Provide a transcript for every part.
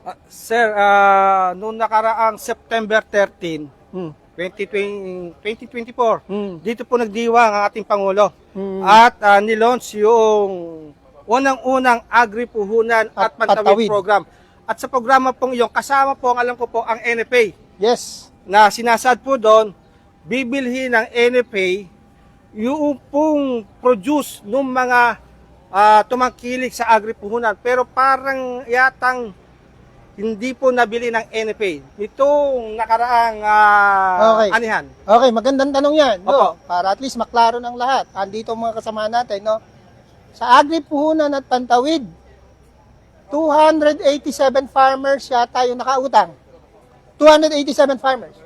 Ah, sir, ah, noong nakaraang September 13, Hmm. 2020, 2024, Hmm. dito po nagdiwang ang ating Pangulo. Hmm. At uh, nilaunch yung unang-unang agri-puhunan at, At pantawid, pantawid. program. At sa programa pong iyon, kasama po, ang alam ko po, ang NFA Yes. na sinasad po doon, bibilhin ng NFA yung pong produce ng mga ah, tumangkilik sa agri-puhunan. Pero parang yatang hindi po nabili ng NFA. Itong nakaraang ah, Okay. anihan. Okay, magandang tanong yan. Opo. No? Para at least maklaro ng lahat. Andito mga kasama natin, no? Sa Agri Puhunan at Pantawid, 287 farmers yata yung nakautang. 287 farmers.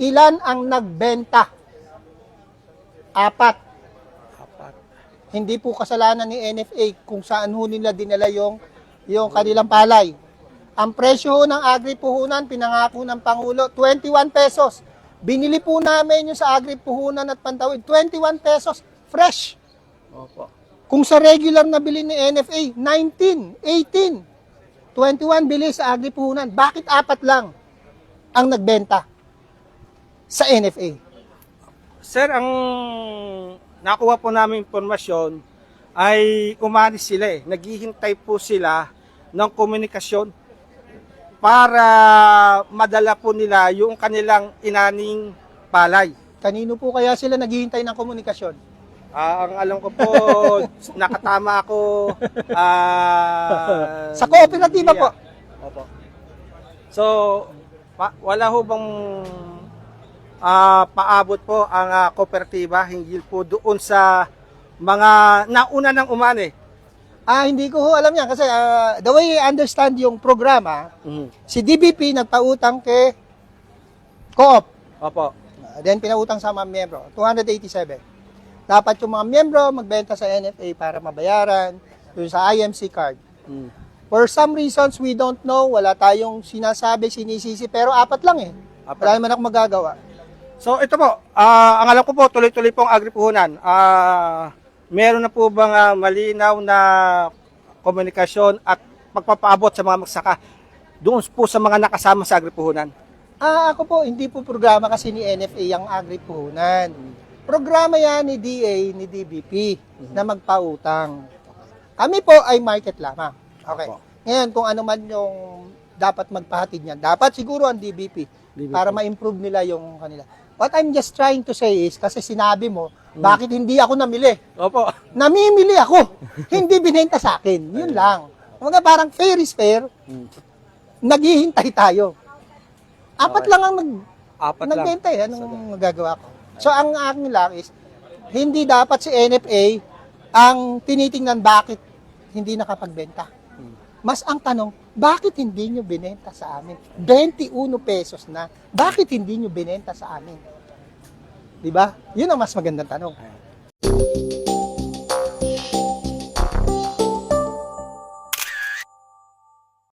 Ilan ang nagbenta? Apat. Apat. Hindi po kasalanan ni NFA kung saan ho nila dinala yung, yung kanilang palay. Ang presyo ho ng agri puhunan, pinangako ng Pangulo, 21 pesos. Binili po namin yung sa agri puhunan at pantawid, 21 pesos, fresh. Opo. Kung sa regular na bili ni NFA, 19, 18, 21 bili sa agri puhunan. Bakit apat lang ang nagbenta sa NFA? Sir, ang nakuha po namin informasyon ay umalis sila eh. Naghihintay po sila ng komunikasyon para madala po nila yung kanilang inaning palay. Kanino po kaya sila naghihintay ng komunikasyon? Ah, ang alam ko po, nakatama ako ah, Sa kooperatiba po. Opo. So, pa- wala ho bang ah, paabot po ang ah, kooperatiba hinggil po doon sa mga nauna ng umani? Ah, hindi ko ho alam yan kasi ah, the way I understand yung programa, si DBP nagpautang kay Co-op. Opo. Ah, then pinautang sa mga miyembro, 287. Dapat yung mga miyembro magbenta sa NFA para mabayaran yung sa IMC card. For some reasons we don't know, wala tayong sinasabi, sinisisi, pero apat lang eh. Apat. Wala naman ako magagawa. So ito po, ah, ang alam ko po, tuloy-tuloy pong agripuhunan. Ah, meron na po bang ah, malinaw na komunikasyon at pagpapaabot sa mga magsaka doon po sa mga nakasama sa agripuhunan? Ah, ako po, hindi po programa kasi ni NFA ang agri puhunan. Programa yan ni DA, ni DBP na magpautang. Kami po ay market lamang. Okay. Opo. Ngayon, kung ano man yung dapat magpahatid niyan, dapat siguro ang DBP, DBP. para ma-improve nila yung kanila. What I'm just trying to say is, kasi sinabi mo, bakit hindi ako namili? Opo. Namimili ako. hindi binenta sa akin. Yun lang. Mga parang fair is fair. Naghihintay tayo. Apat Okay. lang ang nag, Apat lang. nagbenta eh. Anong magagawa ko? So, ang akin lang is, hindi dapat si NFA ang tinitingnan bakit hindi nakapagbenta. Mas ang tanong, bakit hindi nyo binenta sa amin? 21 pesos na. Bakit hindi nyo binenta sa amin? Di ba? Yun ang mas magandang tanong.